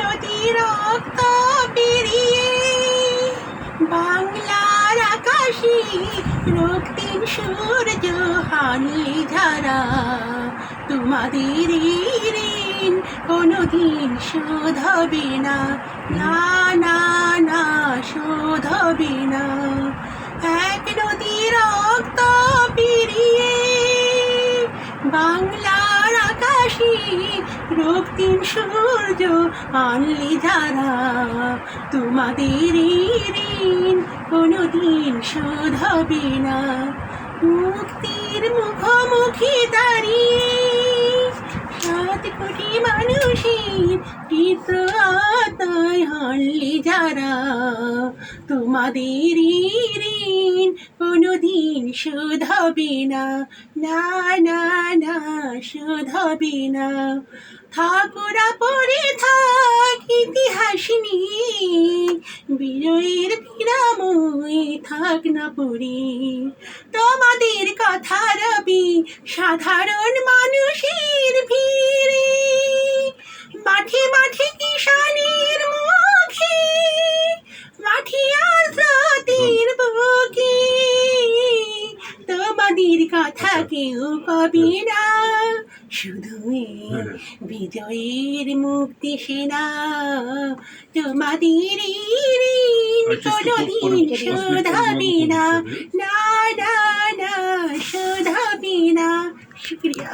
নদী রক্ত পেরিয়ে বাংলার আকাশে রক্তিম সূর্য হানি ধারা। তোমাদের ঋণ কোনোদিন শোধ হবে না। না না না শোধ হবে না। এক নদী রক্ত পেরিয়ে বাংলার আকাশে রক্তিম সূর্য আনলি ধারা তোমাদের ঋণ কোনোদিন শোধ হবে না। মুক্তির মুখোমুখি দাঁড়িয়ে সাত কোটি মানুষের আত্মায় হানলি যারা তোমাদের ঋণ কোনোদিন শোধ না না না না শোধ না ঠাকুরা পড়ে থাক ইতিহাস নিয়ে, বিজয়ের বিরাময় থাক না পড়ে। তোমাদের কথা রবি, সাধারণ মানুষের ভিড়ে। তোমাদের কথা কেউ কবি না শুধু বিজয়ের মুক্তি সেনা। তোমাদের কোনোদিন শোধ হবে না না না না শোধ হবে না শুক্রিয়া।